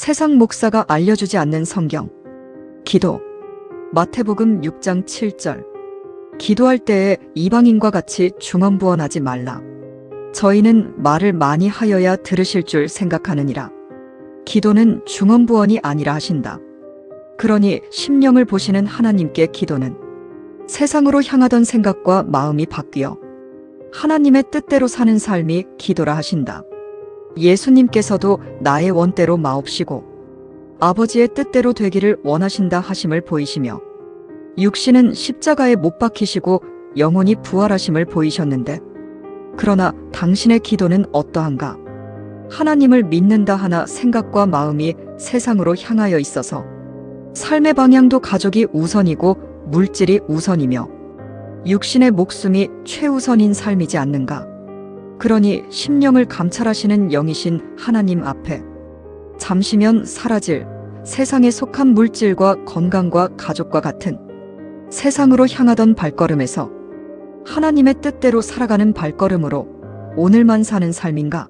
세상 목사가 알려주지 않는 성경. 기도. 마태복음 6장 7절. 기도할 때에 이방인과 같이 중언부언하지 말라. 저희는 말을 많이 하여야 들으실 줄 생각하느니라. 기도는 중언부언이 아니라 하신다. 그러니 심령을 보시는 하나님께 기도는 세상으로 향하던 생각과 마음이 바뀌어 하나님의 뜻대로 사는 삶이 기도라 하신다. 예수님께서도 나의 원대로 마옵시고 아버지의 뜻대로 되기를 원하신다 하심을 보이시며 육신은 십자가에 못 박히시고 영혼이 부활하심을 보이셨는데 그러나 당신의 기도는 어떠한가? 하나님을 믿는다 하나 생각과 마음이 세상으로 향하여 있어서 삶의 방향도 가족이 우선이고 물질이 우선이며 육신의 목숨이 최우선인 삶이지 않는가? 그러니 심령을 감찰하시는 영이신 하나님 앞에 잠시면 사라질 세상에 속한 물질과 건강과 가족과 같은 세상으로 향하던 발걸음에서 하나님의 뜻대로 살아가는 발걸음으로 오늘만 사는 삶인가?